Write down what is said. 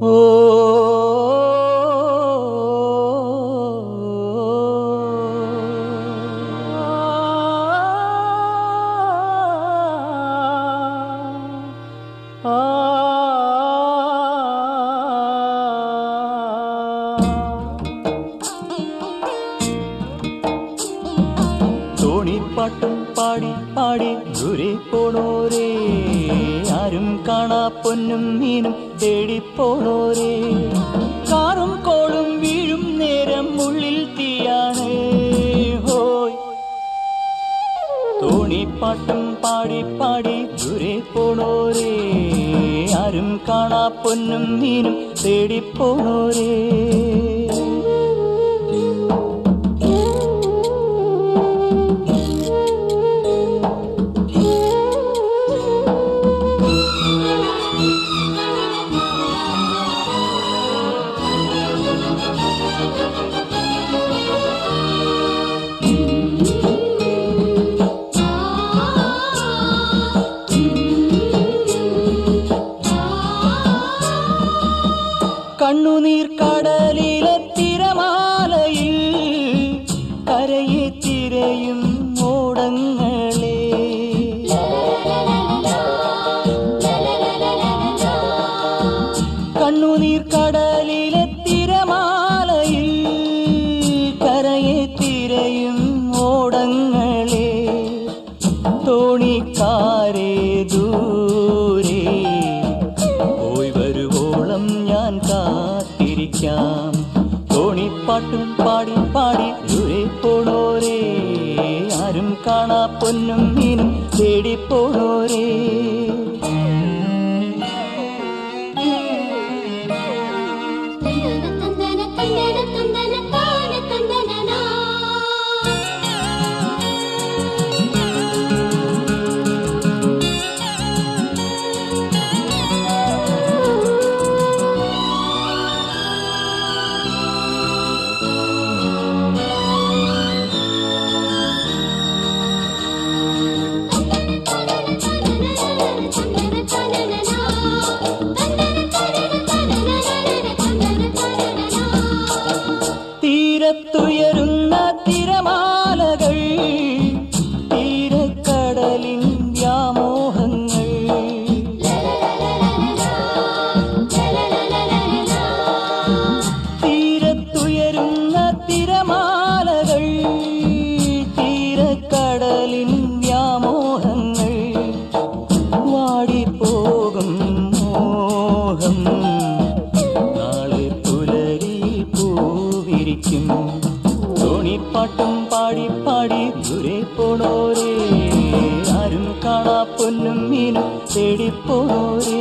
ஓ தோணி பாட்டும் பாடி பாடி குரே போனோரே. ആരും കാണാ പൊന്നും മീനും തേടിപ്പോണോരേ. കാറും കോളും വീഴും നേരം ഉള്ളിൽ തീയാണ്. ഹോയ്. തോണിപ്പാട്ടും പാടി പാടി ദൂരെ പോണോരേ. ആരും കാണാ പൊന്നും മീനും തേടിപ്പോണോരേ. കാത്തിരിക്കാം തോണിപ്പാട്ടും പാടി പാടി പോണോരേ ആരും കാണാ പൊന്നും മീനും തേടിപ്പോണോരേ? തോണിപ്പാട്ടും പാടി പാടി ദൂരെ പോണോരേ. ആരും കാണാ പൊന്നും മീനും തേടിപ്പോണോരേ